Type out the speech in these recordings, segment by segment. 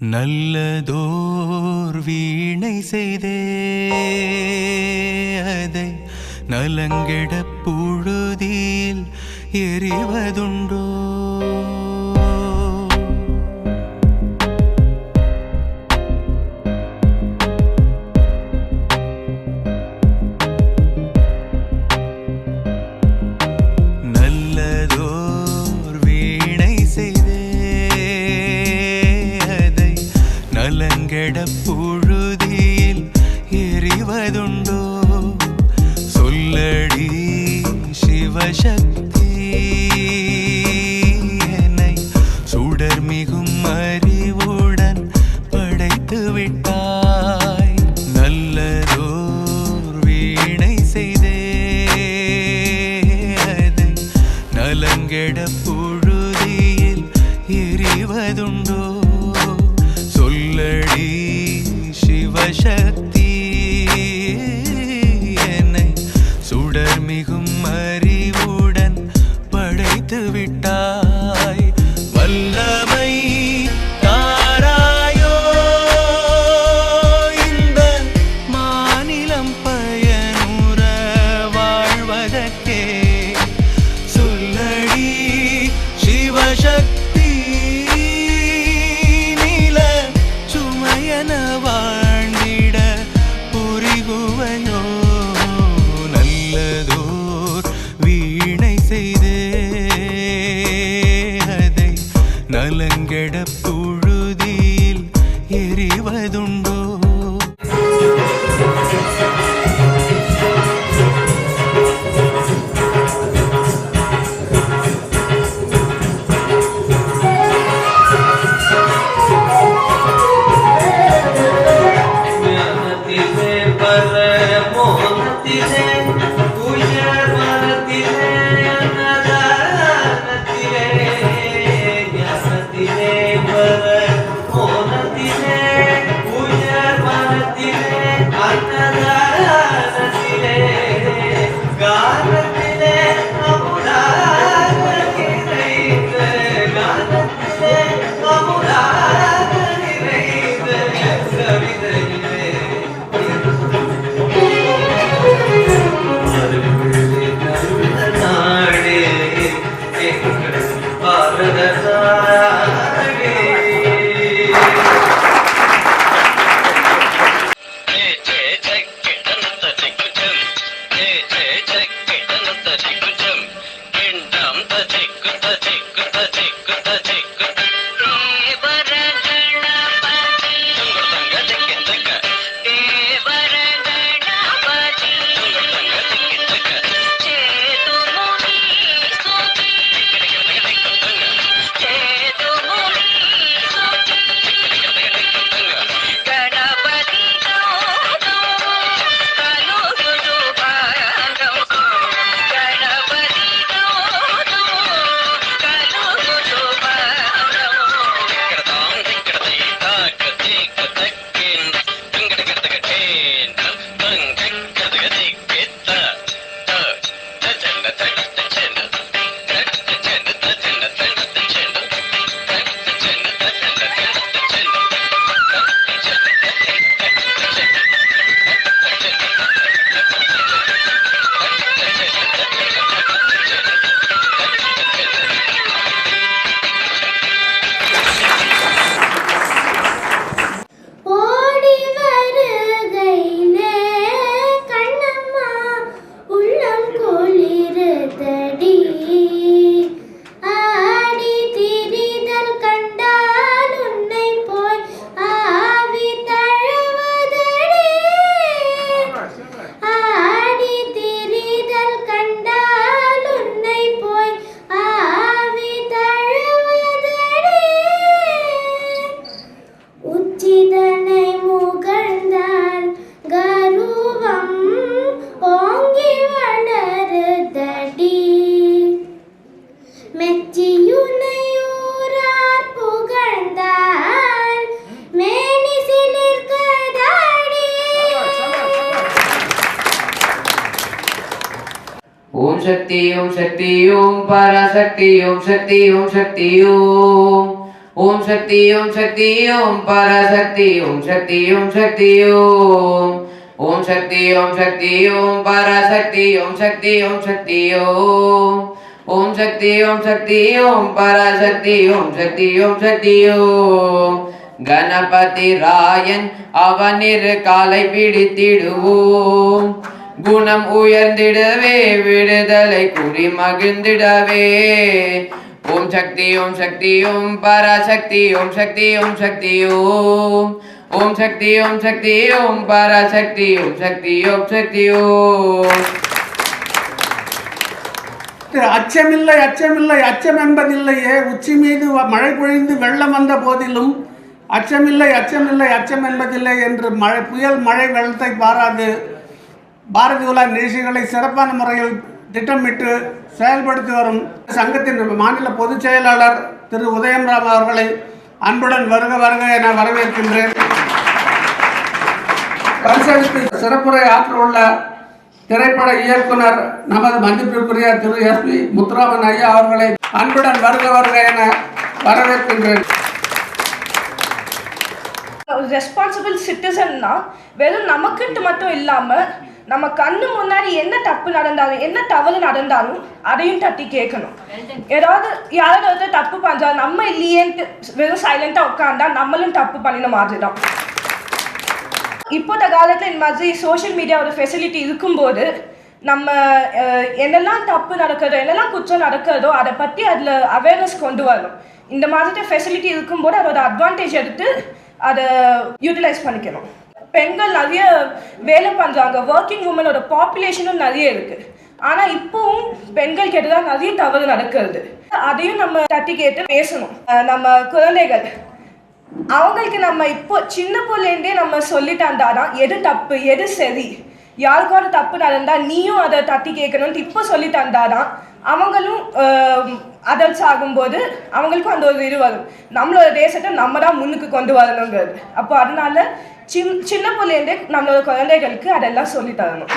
நல்லதோர் வீணை செய்தே அதை நலங்கெட புழுதியில் எறிவதுண்டோ? புழுதியில் எறிவதுண்டோ சொல்லடி சிவசக்தி. சக்தியும் சக்தியும் பரசக்தியும் சக்தியும் சக்தியும் ஓம் சக்தியும் சக்தியும் பரசக்தியும் சக்தியும் சக்தியும் ஓம் சக்தியும் சக்தியும் பரசக்தியும் சக்தியும் சக்தியும் ஓம் சக்தியும் சக்தியும் பரசக்தியும் சக்தியும் சக்தியும் கணபதி ராயன் அவனிரு காலை பிடித்திடுவோம் குணம் உயர்ந்திடவே விடுதலை குறி மகிழ்ந்திடவே. ஓம் சக்தி ஓம் சக்தி ஓம் பராசக்தி ஓம் சக்தி ஓம் சக்தி ஓம். ஓம் சக்தி ஓம் சக்தி ஓம் பராசக்தி ஓம் சக்தி ஓம் சக்தி ஓம். அச்சமில்லை அச்சமில்லை அச்சம் என்பதில்லையே உச்சி மீது வ- மழை பொழிந்து வெள்ளம் வந்த போதிலும் அச்சமில்லை அச்சமில்லை அச்சம் என்பதில்லை என்று மழை புயல் மழை வெள்ளத்தை பாராது. பாரதி உலா நிகழ்ச்சிகளை சிறப்பான முறையில் திட்டமிட்டு செயல்படுத்தி வரும் சங்கத்தின் மாநில பொதுச் செயலாளர் திரு உதயம்ராம் அவர்களை அன்புடன் வருக வருக என வரவேற்கின்றேன். பரிசளித்து சிறப்புரை ஆற்ற உள்ள திரைப்பட இயக்குனர் நமது மதிப்பிற்குரிய திரு எஸ் பி முத்துராமன் ஐயா அவர்களை அன்புடன் வருக வருக என வரவேற்கின்றேன். ரெஸ்பான்சிபிள் சிட்டிசன்னா வெறும் நமக்குன்ட்டு மட்டும் இல்லாமல் நம்ம கண்ணு முன்னாடி என்ன தப்பு நடந்தாலும் என்ன தவறு நடந்தாலும் அதையும் தட்டி கேட்கணும். ஏதாவது யாராவது ஒருத்தர் தப்பு பண்றா நம்ம இல்லையேன்ட்டு வெறும் சைலண்டா உட்காந்தா நம்மளும் தப்பு பண்ணின மாதிரி தான் இப்போத்த காலத்தில் இந்த மாதிரி சோஷியல் மீடியா ஒரு ஃபெசிலிட்டி இருக்கும்போது நம்ம என்னெல்லாம் தப்பு நடக்கிறதோ என்னெல்லாம் குற்றம் நடக்கிறதோ அதை பற்றி அதில் அவேர்னஸ் கொண்டு வரணும். இந்த மாதிரி ஃபெசிலிட்டி இருக்கும்போது அதோட அட்வான்டேஜ் எடுத்து அதை யூட்டிலைஸ் பண்ணிக்கணும். பெண்கள் நிறைய வேலை பண்ணுறாங்க ஒர்க்கிங் உமனோட பாப்புலேஷனும் நிறைய இருக்குது ஆனால் இப்போவும் பெண்கள் கேட்டுதான் நிறைய தவறு நடக்கிறது. அதையும் நம்ம தட்டி கேட்டு பேசணும். அஹ், நம்ம குழந்தைகள் அவங்களுக்கு நம்ம இப்போ சின்ன பிள்ளைண்டே நம்ம சொல்லி தந்தாதான் எது தப்பு எது சரி யாருக்காவது தப்பு நடந்தா நீயும் அதை தட்டி கேட்கணும்னு இப்போ சொல்லி தந்தாதான் அவங்களும் அடல்ட்ஸ் ஆகும்போது அவங்களுக்கும் அந்த ஒரு இது வரும். நம்மளோட தேசத்தை நம்ம தான் முன்னுக்கு கொண்டு வரணுங்கிறது. அப்போ அதனால சின் சின்ன பிள்ளைலேருந்தே நம்மளோட குழந்தைகளுக்கு அதெல்லாம் சொல்லி தரணும்.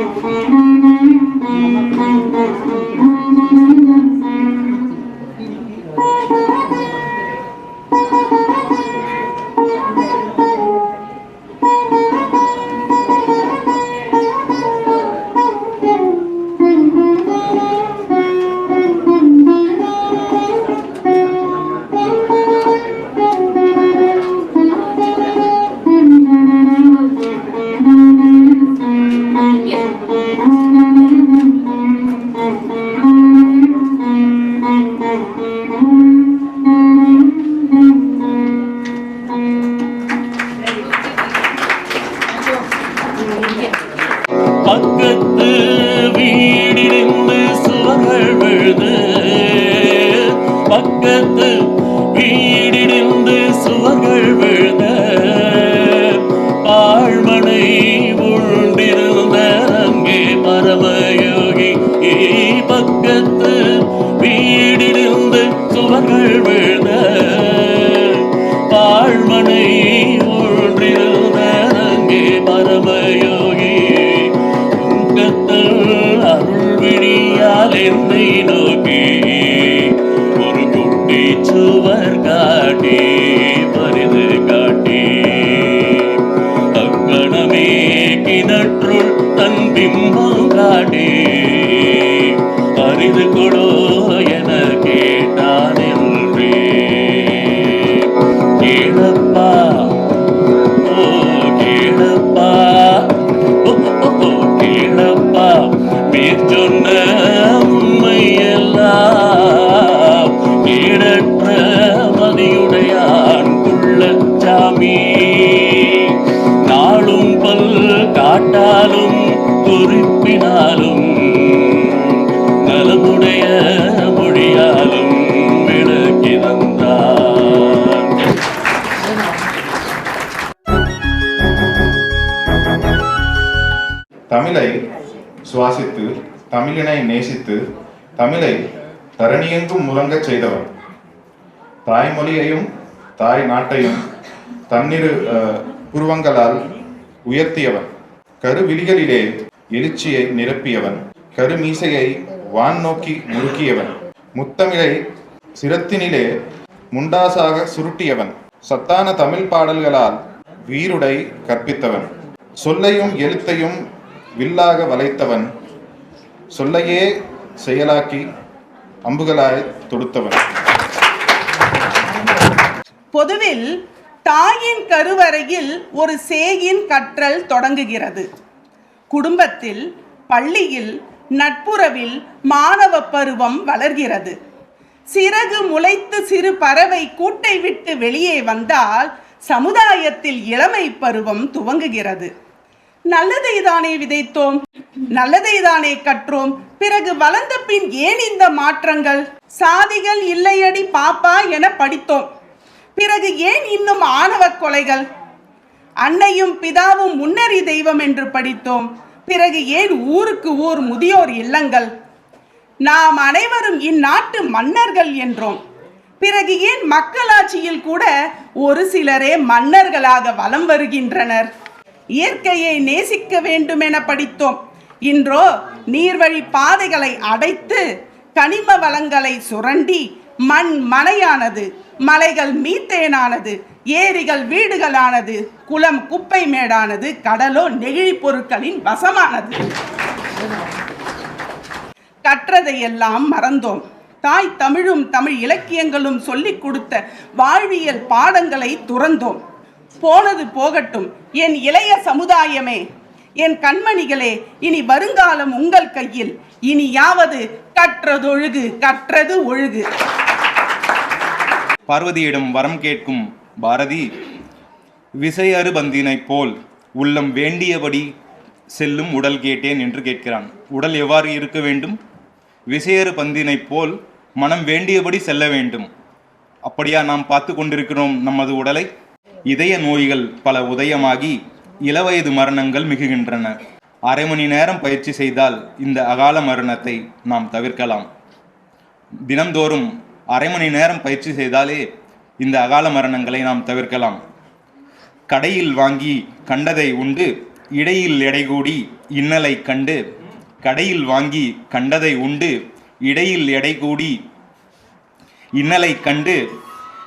Thank you. பிம்பம் காட்டி சுவாசித்து தமிழினை நேசித்து தமிழை தரணியெங்கும் முழங்கச் செய்தவன் தாய்மொழியையும் தாய் நாட்டையும் தன்னிரு புருவங்களால் உயர்த்தியவன் கருவிழிகளிலே எழுச்சியை நிரப்பியவன் கருமீசையை வான் நோக்கி முறுக்கியவன் முத்தமிழை சிரத்தினிலே முண்டாசாக சுருட்டியவன். சத்தான தமிழ் பாடல்களால் வீருடை கற்பித்தவன். சொல்லையும் எழுத்தையும் வில்லாக வளைத்தவன் சொல்லையே செயலாக்கி அம்புகளாய் தொடுத்தவன். பொதுவில் தாயின் கருவறையில் ஒரு சேயின் கற்றல் தொடங்குகிறது. குடும்பத்தில் பள்ளியில் நட்புறவில் மாணவ பருவம் வளர்கிறது. சிறகு முளைத்து சிறு பறவை கூட்டை விட்டு வெளியே வந்தால் சமுதாயத்தில் இளமை பருவம் துவங்குகிறது. நல்லதை தானே விதைத்தோம் நல்லதை தானே கற்றோம். பிறகு வளர்ந்த பின் ஏன் இந்த மாற்றங்கள்? சாதிகள் இல்லையடி பாப்பா என படித்தோம். பிறகு ஏன் இன்னும் ஆணவ கொலைகள்? அன்னையும் பிதாவும் முன்னறி தெய்வம் என்று படித்தோம். பிறகு ஏன் ஊருக்கு ஊர் முதியோர் இல்லங்கள்? நாம் அனைவரும் இந்நாட்டு மன்னர்கள் என்றோம். பிறகு ஏன் மக்களாட்சியில் கூட ஒரு சிலரே மன்னர்களாக வலம் வருகின்றனர்? இயற்கையை நேசிக்க வேண்டும் என படித்தோம். இன்றோ நீர்வழி பாதைகளை அடைத்து கனிம வளங்களை சுரண்டி மண் மலையானது மலைகள் மீத்தேனானது ஏரிகள் வீடுகளானது குளம் குப்பை மேடானது கடலோ நெகிழி பொருட்களின் வசமானது. கற்றதையெல்லாம் மறந்தோம். தாய் தமிழும் தமிழ் இலக்கியங்களும் சொல்லிக் கொடுத்த வாழ்வியல் பாடங்களை துறந்தோம். போனது போகட்டும். என் இளைய சமுதாயமே என் கண்மணிகளே இனி வருங்காலம் உங்கள் கையில். இனி யாவது கற்றதொழுகு கற்றது ஒழுகு. பார்வதியிடம் வரம் கேட்கும் பாரதி விசையறுபந்தினைப் போல் உள்ளம் வேண்டியபடி செல்லும் உடல் கேட்டேன் என்று கேட்கிறான். உடல் எவ்வாறு இருக்க வேண்டும்? விசையறு பந்தினை போல் மனம் வேண்டியபடி செல்ல வேண்டும். அப்படியா நாம் பார்த்து கொண்டிருக்கிறோம் நமது உடலை? இதய நோய்கள் பல உதயமாகி இளவயது மரணங்கள் மிகுகின்றன. அரை மணி நேரம் பயிற்சி செய்தால் இந்த அகால மரணத்தை நாம் தவிர்க்கலாம். தினம்தோறும் அரை மணி நேரம் பயிற்சி செய்தாலே இந்த அகால மரணங்களை நாம் தவிர்க்கலாம். கடையில் வாங்கி கண்டதை உண்டு இடையில் எடை கூடி இன்னலை கண்டு கடையில் வாங்கி கண்டதை உண்டு இடையில் எடை கூடி இன்னலை கண்டு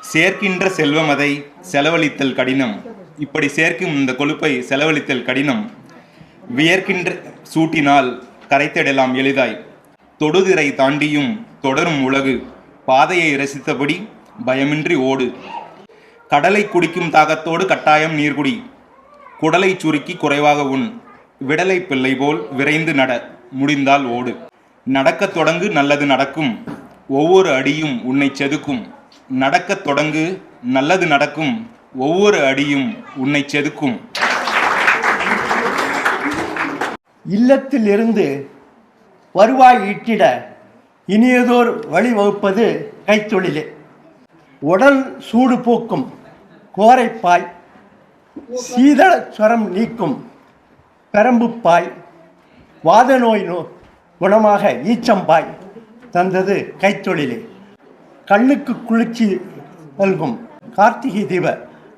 சேர்க்கின்ற செல்வம் அதை செலவழித்தல் கடினம். இப்படி சேர்க்கும் இந்த கொழுப்பை செலவழித்தல் கடினம். வியர்க்கின்ற சூட்டினால் கரைத்திடலாம் எளிதாய். தொடுதிரை தாண்டியும் தொடரும் உலகு. பாதையை ரசித்தபடி பயமின்றி ஓடு. கடலை குடிக்கும் தாகத்தோடு கட்டாயம் நீர்குடி. குடலை சுருக்கி குறைவாக உண். விடலை பிள்ளை போல் விரைந்து நட. முடிந்தால் ஓடு. நடக்கத் தொடங்கு நல்லது நடக்கும். ஒவ்வொரு அடியும் உன்னை செதுக்கும். நடக்கத் தொடங்கு நல்லது நடக்கும் ஒவ்வொரு அடியும் உன்னை செதுக்கும். இல்லத்தில் இருந்து வருவாய் ஈட்டிட இனியதோர் வழிவகுப்பது கைத்தொழிலே. உடல் சூடு போக்கும் கோரைப்பாய் சீதள சுரம் நீக்கும் பெரம்புப்பாய் வாத நோய் நோ குணமாக ஈச்சம்பாய் தந்தது கைத்தொழிலே. கண்ணுக்கு குளிர்ச்சி நல்கும். கார்த்திகை தீப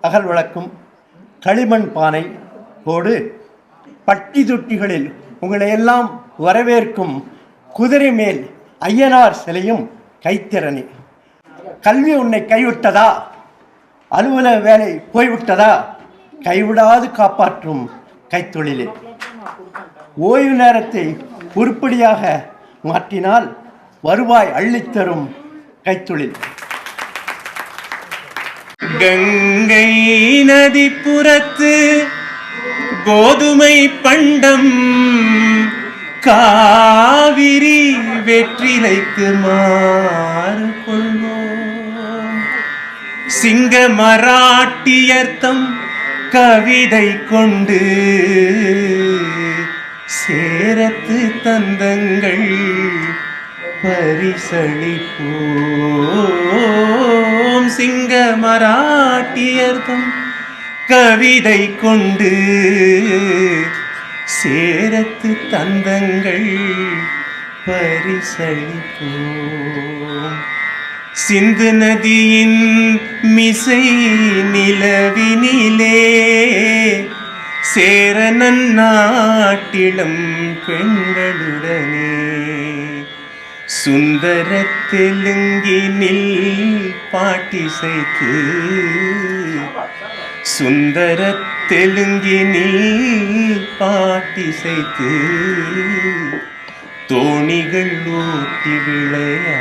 அகல் விளக்கும் களிமண் பானை போடு. பட்டி தொட்டிகளில் உங்களை எல்லாம் வரவேற்கும் குதிரை மேல் ஐயனார் சிலையும் கைத்திறனே. கல்வி உன்னை கைவிட்டதா? அலுவலக வேலை போய்விட்டதா? கைவிடாது காப்பாற்றும் கைத்தொழிலே. ஓய்வு நேரத்தை உருப்படியாக மாற்றினால் வருவாய் அள்ளித்தரும் கைத்தொழில். கங்கை நதிப்புறத்து கோதுமை பண்டம் காவிரி வெற்றிலைக்கு மாறு கொள்வோம். சிங்க மராட்டியர்த்தம் கவிதை கொண்டு சேரத்து தந்தங்கள் பரிசளிப்போம். சிங்க மராட்டியர்தம் கவிதை கொண்டு சேரத்து தந்தங்கள் பரிசளிப்போம். சிந்து நதியின் மிசை நிலவினிலே சேர நாட்டிடம் பெண்களுடனே சுந்தர தெலுங்கினில் பாட்டிசைத்து சுந்தர தெலுங்கினில் பாட்டிசைத்து தோணிகள் ஊட்டி விளையா